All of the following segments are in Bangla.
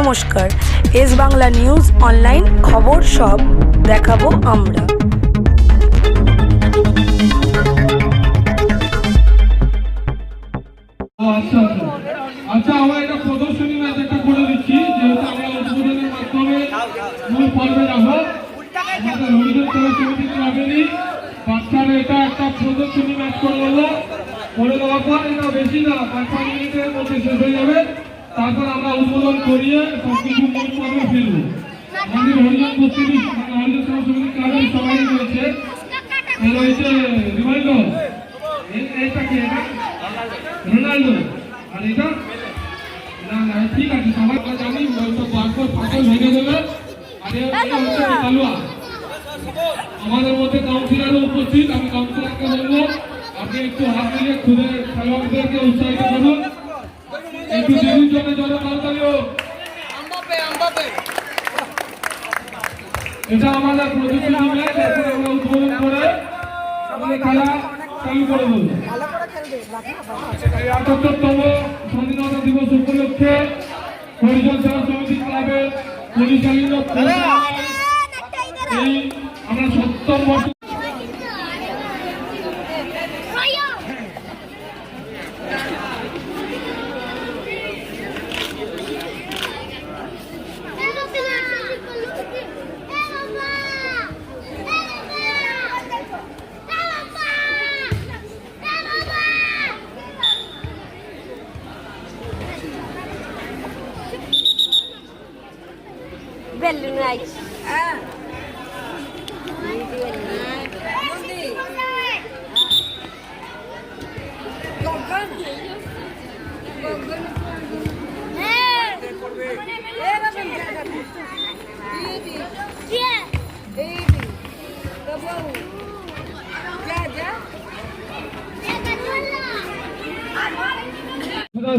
নমস্কার। এস বাংলা নিউজ অনলাইন খবর সব দেখাবো আমরা। আচ্ছা আচ্ছা আচ্ছা এটা প্রদর্শনী একটা করে দিচ্ছি, যেহেতু আমরা উদ্বোধনের মাধ্যমে মূল পর্বে আমাদের এটা একটা প্রদর্শনী করে দেবো করে দেওয়ার পর এটা বেশি না পাঁচ মিনিটের মধ্যে শেষ হয়ে যাবে। তারপর আমরা উদ্বোধন করিয়ে সব কিছু পর্বে ফিরবো আমাদের হরিজন উপস্থিতি হরিজন সমিতি ক্লাবের সবাই রয়েছে? রয়েছে এইটা কি এটা? রোনাল্ডো আর এটা? না না, ঠিক আছে, সবাই আমরা জানি ফাটল ভেঙে দেবে। আর এটা হচ্ছে কালুয়া। আমাদের মধ্যে কাউন্সিলরও উপস্থিত, আমি কাউন্সিলরকে বলব, আপনি একটু হাত মিলিয়ে খুদে খেলোয়াড়দেরকে উৎসাহিত করুন। একটু দেরির জন্য জন্য তাড়াতাড়ি এটা আমাদের প্রদর্শনী ম্যাচ এখন আমরা উদ্বোধন করে আমাদের খেলা চালু করে দেবো। আটাত্তরতম স্বাধীনতা দিবস উপলক্ষে হরিজন সেবা সমিতি ক্লাবের পরিচালিত এই আমরা বছর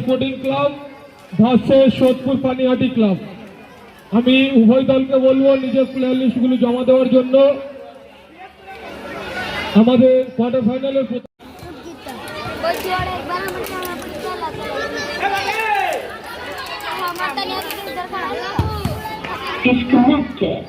sporting club versus Sodepur Panihati club আমি উভয় দলকে বলব নিজের প্লেয়ার লিস্টগুলো জমা দেওয়ার জন্য। আমাদের কোয়ার্টার ফাইনালের Disconnected.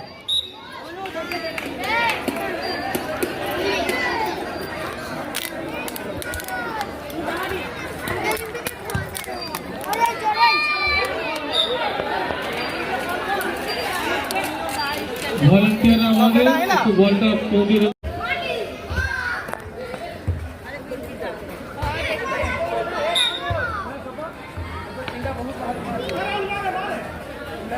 ভলেন্টিয়ার আমাদের একটু বলটা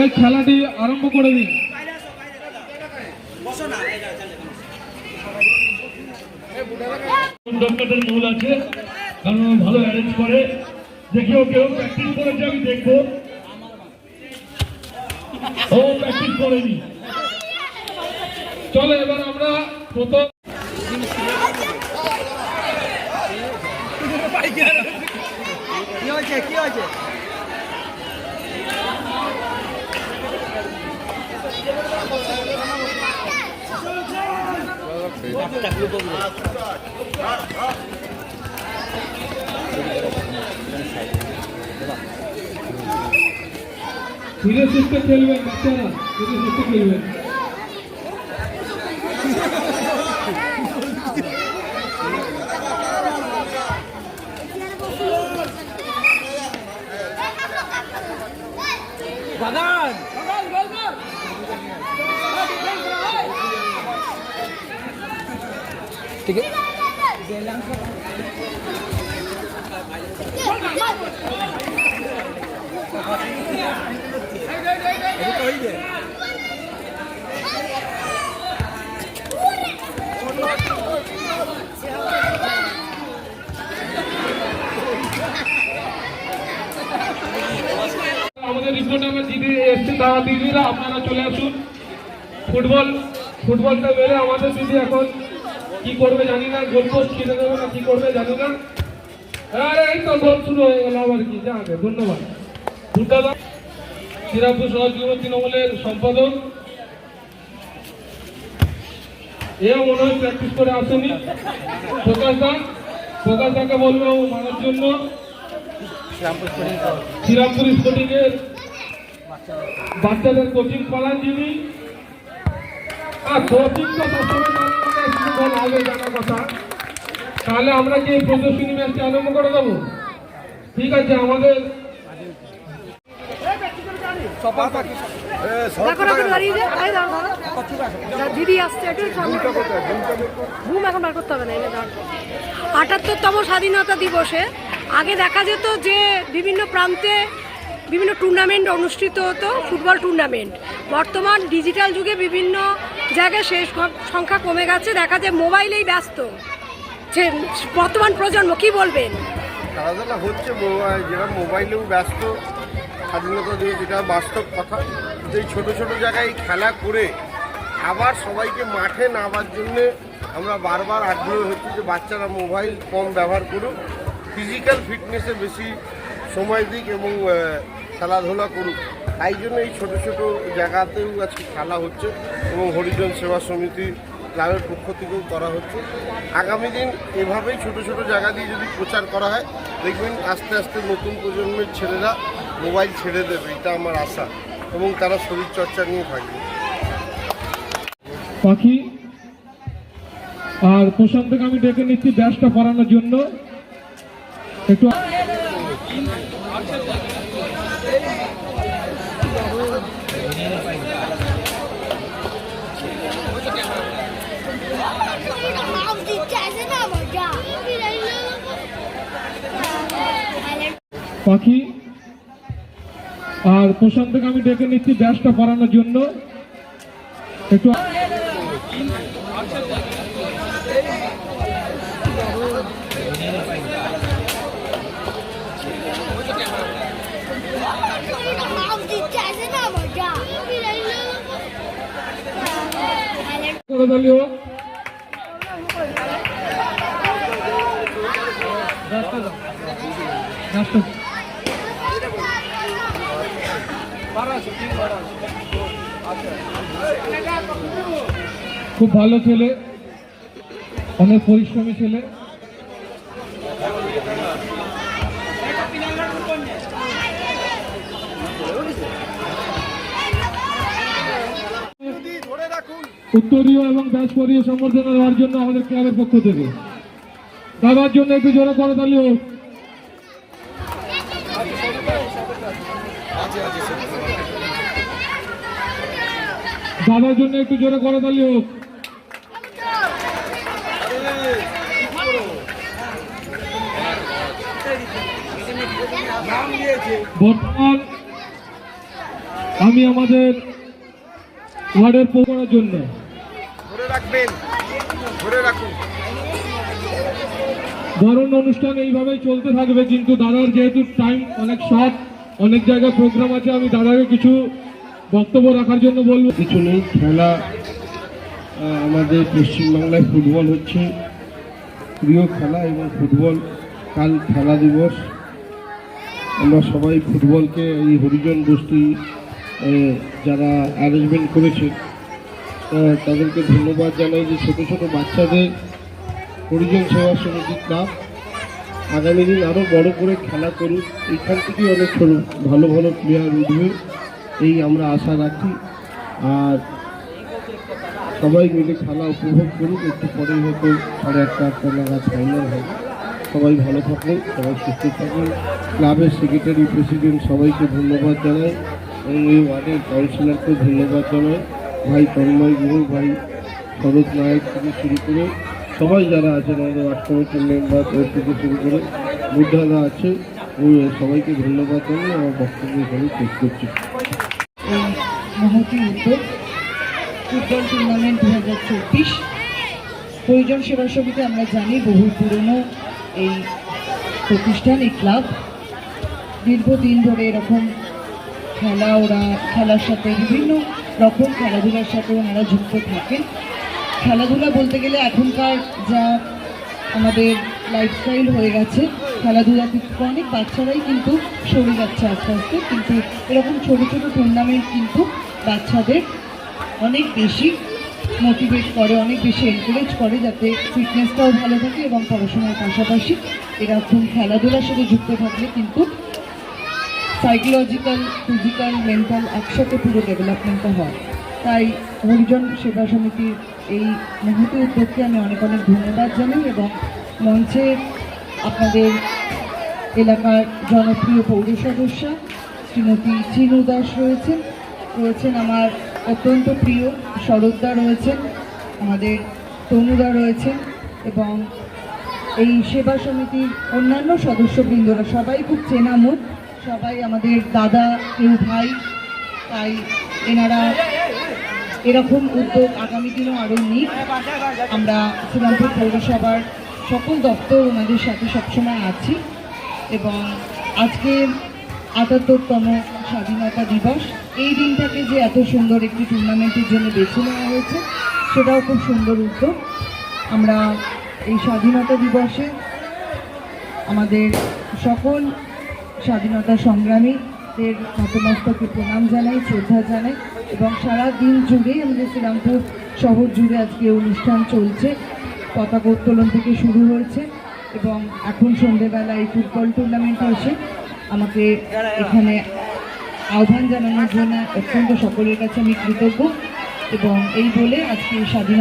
এই খেলাটি আরম্ভ করে দিন। ডক্টরদের মূল আছে, কারণ ভালো অ্যারেঞ্জ করে। দেখি ও কেউ প্র্যাকটিস করেছে, আমি দেখব। ও প্র্যাকটিস করেনি। চলো এবার আমরা প্রথম কি হয়েছে কি হয়েছে? ধীরে সুস্থে খেলবেন বাচ্চারা ধীরে সুস্থে খেলবেন বাগান ঠিক আছে দিদিরা আপনারা চলে আসুন। ফুটবল ফুটবলটা মেরে আমাদের দিদি এখন কি করবে জানি না গোল পোস্ট কিনে দেবে না কি করবে জানি না। আরে এই তো গোল শুরু হয়ে গেল আবার কি আগে ধন্যবাদ। দুর্গাদা শ্রীরামপুর যুব তৃণমূলের সম্পাদক। এও মনে হয় প্র্যাকটিস করে আসেনি। প্রকাশ দা প্রকাশ দাকে বলব জন্য। শ্রীরামপুর স্পোর্টিং এর বাচ্চাদের কোচিং করান যিনি। আর কোচিং তো সবসময় হবে কথা। তাহলে আমরা কি এই প্রদর্শনী ম্যাচটি আরম্ভ করে দেবো? ঠিক আছে আমাদের দিদি আসছে ঘুম এখন বার করতে হবে না আটাত্তরতম স্বাধীনতা দিবসে আগে দেখা যেত যে বিভিন্ন প্রান্তে বিভিন্ন টুর্নামেন্ট অনুষ্ঠিত হতো ফুটবল টুর্নামেন্ট বর্তমান ডিজিটাল যুগে বিভিন্ন জায়গায় শেষ সংখ্যা কমে গেছে, দেখা যায় মোবাইলেই ব্যস্ত। যে বর্তমান প্রজন্ম কি বলবেন? খেলাধুলা হচ্ছে যেটা মোবাইলেও ব্যস্ত, স্বাধীনতা দিয়ে যেটা বাস্তব কথা এই ছোটো ছোটো জায়গায় খেলা করে আবার সবাইকে মাঠে নামার জন্যে আমরা বারবার আগ্রহ হচ্ছি যে বাচ্চারা মোবাইল কম ব্যবহার করুক ফিজিক্যাল ফিটনেসে বেশি সময় দিক এবং খেলাধুলা করুক, তাই জন্য এই ছোটো ছোটো জায়গাতেও আজকে খেলা হচ্ছে এবং হরিজন সেবা সমিতি ক্লাবের পক্ষ থেকেও করা হচ্ছে। আগামী দিন এভাবেই ছোট ছোট জায়গা দিয়ে যদি প্রচার করা হয়, দেখবেন আস্তে আস্তে নতুন প্রজন্মের ছেলেরা মোবাইল ছেড়ে দেবে, এটা আমার আশা এবং তারা শরীরচর্চা নিয়ে থাকবে পাখি, আর প্রশান্তকে আমি ডেকে নিচ্ছি ব্যাসটা পরানোর জন্য। একটু পাখি আর প্রশান্তকে আমি ডেকে নিচ্ছি ব্যাসটা পরানোর জন্য। একটু করে দিলিও খুব ভালো ছেলে অনেক পরিশ্রমী ছেলে উত্তরীয় এবং ব্যাসপরীয় সম্বর্ধনা দেওয়ার জন্য আমাদের ক্লাবের পক্ষ থেকে। দাদার জন্য একটু জোরে করে তালি হোক। দাদার জন্য একটু জোরে করে তালি হোক। বর্তমান আমি আমাদের ওয়ার্ডের পৌঁছানোর জন্য। ধরে রাখবেন ধরে রাখুন। বরণ অনুষ্ঠান এইভাবেই চলতে থাকবে কিন্তু দাদার যেহেতু টাইম অনেক শর্ট অনেক জায়গায় প্রোগ্রাম আছে আমি দাদাকে কিছু বক্তব্য রাখার জন্য বলব। কিছু নেই খেলা আমাদের পশ্চিমবাংলায় ফুটবল হচ্ছে। প্রিয় খেলা এবং ফুটবল কাল খেলা দিবস। আমরা সবাই ফুটবলকে এই হরিজন গোষ্ঠী যারা অ্যারেঞ্জমেন্ট করেছে তাদেরকে ধন্যবাদ জানাই যে ছোটো ছোটো বাচ্চাদের হরিজন সেবা সমিতি ক্লাব আগামী দিন আরও বড় করে খেলা করুক। এখান থেকেই অনেক ছোটো, ভালো ভালো প্লেয়ার উঠবে, এই আমরা আশা রাখি। আর সবাই মিলে খেলা উপভোগ করুক, একটু পরেই হয়তো সাড়ে আটটা আটটা নাগাদ ফাইনাল হবে। সবাই ভালো থাকুন সবাই সুস্থ থাকুন ক্লাবের সেক্রেটারি প্রেসিডেন্ট সবাইকে ধন্যবাদ জানাই। এবং এই ওয়ার্ডের কাউন্সিলরকে ধন্যবাদ জানাই। ভাই তন্ময় গুরু ভাই শরৎ নায়ক থেকে শুরু করে সবাই যারা আছেন আমাদের ওয়ার্ড কমিটির মেম্বার ওর থেকে শুরু করে বুদ্ধারা আছে ওই সবাইকে ধন্যবাদ জানাই আমার বক্তব্য এখানে শেষ করছি। দু হাজার পরিজন সেবা সমিতি আমরা জানি বহু পুরনো এই প্রতিষ্ঠান, এই ক্লাব, দীর্ঘদিন ধরে এরকম খেলা, ওরা খেলার সাথে বিভিন্ন রকম খেলাধুলার সাথে ওনারা যুক্ত থাকেন। খেলাধুলা বলতে গেলে এখনকার যা আমাদের লাইফস্টাইল হয়ে গেছে খেলাধুলা থেকে অনেক বাচ্চারাই কিন্তু সরে যাচ্ছে আস্তে আস্তে, কিন্তু এরকম ছোট ছোট টুর্নামেন্ট কিন্তু বাচ্চাদের অনেক বেশি মোটিভেট করে, অনেক বেশি এনকারেজ করে যাতে ফিটনেসটাও ভালো থাকে এবং পড়াশোনার পাশাপাশি এরকম খেলাধুলার সাথে যুক্ত থাকলে কিন্তু সাইকোলজিক্যাল ফিজিক্যাল মেন্টাল একসাথে পুরো ডেভেলপমেন্টটা হয়। তাই হরিজন সেবা সমিতির এই মুহূর্তে উদ্যোগকে আমি অনেক অনেক ধন্যবাদ জানাই এবং মঞ্চে আপনাদের এলাকার জনপ্রিয় পৌর সদস্যা শ্রীমতী চিনু দাস রয়েছেন। রয়েছেন আমার অত্যন্ত প্রিয় শরৎদা রয়েছেন, আমাদের তনুদা রয়েছেন এবং এই সেবা সমিতির অন্যান্য সদস্যবৃন্দরা সবাই খুব চেনা মুখ। সবাই আমাদের দাদা কেউ ভাই, তাই এনারা এরকম উদ্যোগ আগামী দিনেও আরও নিক। আমরা শ্রীরামপুর পৌরসভার সকল দপ্তর ওনাদের সাথে সবসময় আছি এবং আজকে আটাত্তরতম স্বাধীনতা দিবস। এই দিনটাকে যে এত সুন্দর একটি টুর্নামেন্টের জন্য বেছে নেওয়া হয়েছে, সেটাও খুব সুন্দর উদ্যোগ। আমরা এই স্বাধীনতা দিবসে আমাদের সকল স্বাধীনতা সংগ্রামীদের নতমস্তকে প্রণাম জানাই, শ্রদ্ধা জানাই এবং সারা দিন জুড়েই আমাদের শ্রীরামপুর শহর জুড়ে আজকে অনুষ্ঠান চলছে। পতাকা উত্তোলন থেকে শুরু হয়েছে এবং এখন সন্ধেবেলা এই ফুটবল টুর্নামেন্টে এসে আমাকে এখানে আহ্বান জানানোর জন্য অত্যন্ত সকলের কাছে আমি কৃতজ্ঞ এবং এই বলে আজকে স্বাধীনতা